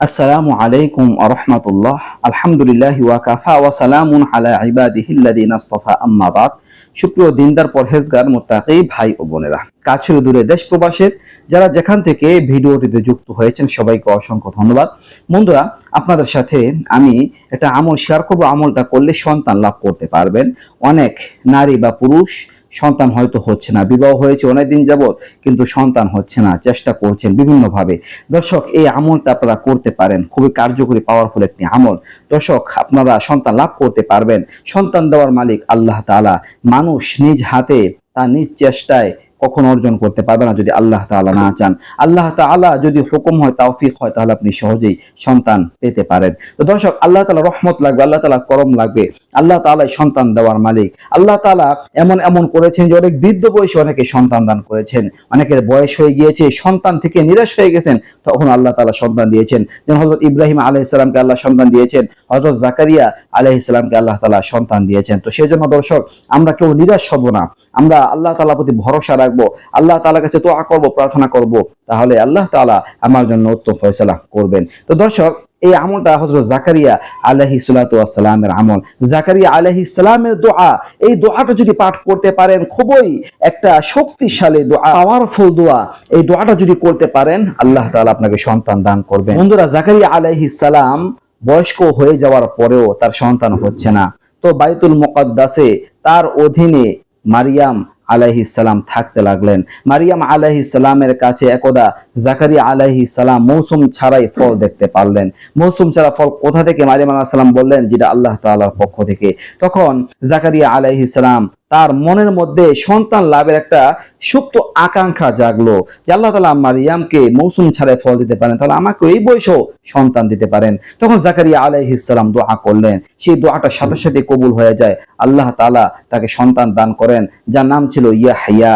আসসালামু আলাইকুম আরহামতুল্লাহ আলহামদুলিল্লাহ ওয়াকাফা ওয়া সালামুন আলা ইবাদিহিল্লাযিনা ইসতাফা আম্মা বাদ। সুপ্রিয় দিনদার, পরহেজগার, মুত্তাকি ভাই ও বোনেরা, কাছের দূরে দেশ প্রবাসের যারা যেখান থেকে ভিডিওটিতে যুক্ত হয়েছেন, সবাইকে অসংখ্য ধন্যবাদ। বন্ধুরা, আপনাদের সাথে আমি একটা আমল, শেয়ার করব। আমলটা করলে সন্তান লাভ করতে পারবেন। অনেক নারী বা পুরুষ সন্তান হয়তো হচ্ছে না। বিবাহ হয়েছে অনেকদিন যাবৎ, কিন্তু সন্তান হচ্ছে না। চেষ্টা করছেন বিভিন্নভাবে। দর্শক, এই আমলটা আপনারা করতে পারেন। খুবই কার্যকরী পাওয়ারফুল একটি আমল। দর্শক, আপনারা সন্তান লাভ করতে পারবেন। সন্তান দেওয়ার মালিক আল্লাহ তাআলা। মানুষ নিজ হাতে, তার নিজ চেষ্টায় কখন অর্জন করতে পারবে না যদি আল্লাহ তাআলা না চান। আল্লাহ তাআলা যদি হুকুম হয়, তৌফিক হয়, তাহলে আপনি সহজেই সন্তান পেতে পারেন। তো দর্শক, আল্লাহ তাআলা রহমত লাগবে, আল্লাহ তাআলা করম লাগবে, আল্লাহ তাআলাই সন্তান দেওয়ার মালিক। আল্লাহ তাআলা এমন এমন করেছেন যে অনেক বৃদ্ধ বয়সে অনেকে সন্তান দান করেছেন। অনেকের বয়স হয়ে গিয়েছে, সন্তান থেকে নিরাশ হয়ে গেছেন, তখন আল্লাহ তাআলা সন্তান দিয়েছেন। যেমন হযরত ইব্রাহিম আলাইহিস সালামকে আল্লাহ সন্তান দিয়েছেন, হযরত জাকারিয়া আলাইহিস সালামকে আল্লাহ তালা সন্তান দিয়েছেন। তো সেই জন্য দর্শক, আমরা কেউ নিরাশ হব না। আমরা আল্লাহ তালা প্রতি ভরসা রাখব। আল্লাহ তাআলার কাছে দোয়া করব, প্রার্থনা করব। তাহলে আল্লাহ তাআলা আমার জন্য উত্তম ফয়সালা করবেন। তো দর্শক, এই আমলটা হজরত জাকারিয়া আলহি সালামের আমল। জাকারিয়া আলহি সালামের দোয়া, এই দোয়াটা যদি পাঠ করতে পারেন, খুবই একটা শক্তিশালী দোয়া পাওয়ারফুল দোয়া। এই দোয়াটা যদি করতে পারেন, আল্লাহ তাআলা আপনাকে সন্তান দান করবেন। বন্ধুরা, জাকারিয়া আলহি সালাম বয়স্ক হয়ে যাওয়ার পরেও তার সন্তান হচ্ছে না। তো বাইতুল মুকদ্দাসে তার অধীনে মারিয়াম আলাইহি সালাম থাকতে লাগলেন। মারিয়াম আলাইহি সালামের কাছে একদা জাকারিয়া আলাইহি সালাম মৌসুম ছাড়াই ফল দেখতে পারলেন। মৌসুম ছাড়া ফল কোথা থেকে? মারিয়াম আলাইহিস সালাম বললেন, যেটা আল্লাহ তাআলার পক্ষ থেকে। তখন জাকারিয়া আলাইহি সালাম তার মনের মধ্যে সন্তান লাভের একটা সুপ্ত আকাঙ্ক্ষা জাগলো যে আল্লাহ তালা মারিয়ামকে মৌসুম ছাড়াই ফল দিতে পারেন। তাহলে আমাকে এই বয়সেও সন্তান দিতে পারেন। তখন জাকারিয়া আলাইহিসালাম দোয়া করলেন। সেই দোয়াটা সাথে সাথে কবুল হয়ে যায়। আল্লাহ তালা তাকে সন্তান দান করেন, যার নাম ছিল ইয়া হাইয়া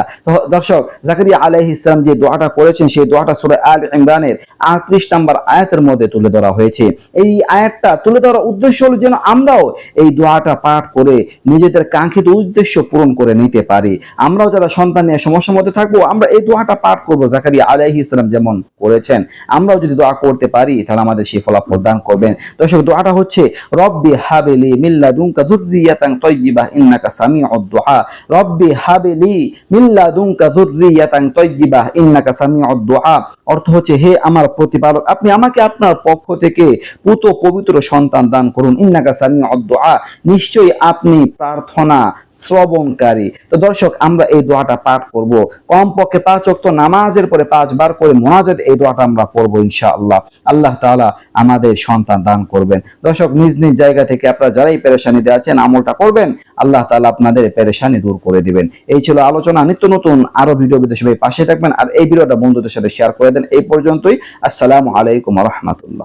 দর্শক, জাকারিয়া আলাইহিসালাম যে দোয়াটা করেছেন, সেই দোয়াটা সুরে আল ইমরানের আটত্রিশ নাম্বার আয়াতের মধ্যে তুলে ধরা হয়েছে। এই আয়াতটা তুলে ধরার উদ্দেশ্য হলো যেন আমরাও এই দোয়াটা পাঠ করে নিজেদের কাঙ্ক্ষিত উদ্দেশ্য পূরণ করে নিতে পারি। আমরাও যারা সন্তান নিয়ে সমস্যার মধ্যে থাকব, আমরা এই দোয়াটা পাঠ করব, জাকারিয়া আলাইহি ইসলাম যেমন করেছেন। আমরাও যদি দোয়া করতে পারি, তাহলে আমাদের সেই ফলাফল দান করবেন। দর্শক, দোয়াটা হচ্ছে, রব্বি হাবেলি মিল্লাদুনকা যুররিয়াতান তাইয়্যিবাহ ইন্নাকা সামিউদ দুআ রব্বি হাবেলি মিল্লাদুনকা যুররিয়াতান তাইয়্যিবাহ ইন্নাকা সামিউদ দুআ অর্থ হচ্ছে, হে আমার প্রতিপালক, আপনি আমাকে আপনার পক্ষ থেকে পুত পবিত্র সন্তান দান করুন। ইন্নাকা সামিউদ দুআ নিশ্চয়ই আপনি প্রার্থনা শ্রবণকারী। তো দর্শক, আমরা এই দোয়াটা পাঠ করব। কমপক্ষে পাঁচ ওয়াক্ত নামাজের পরে পাঁচবার করে মোনাজাত এই দোয়াটা আমরা পড়ব ইনশাআল্লাহ। আল্লাহ তাআলা আমাদের সন্তান দান করবেন। দর্শক, নিজ নিজ জায়গা থেকে আপনারা যারাই পেরেশানিতে আছেন, আমলটা করবেন, আল্লাহ তাআলা আপনাদের পেরেশানি দূর করে দিবেন। এই ছিল আলোচনা, নিত্য নতুন আরও ভিডিও সবাই পাশে থাকবেন। আর এই ভিডিওটা বন্ধুদের সাথে শেয়ার করে দেন। এই পর্যন্তই। আসসালামু আলাইকুম রহমতুল্লাহ।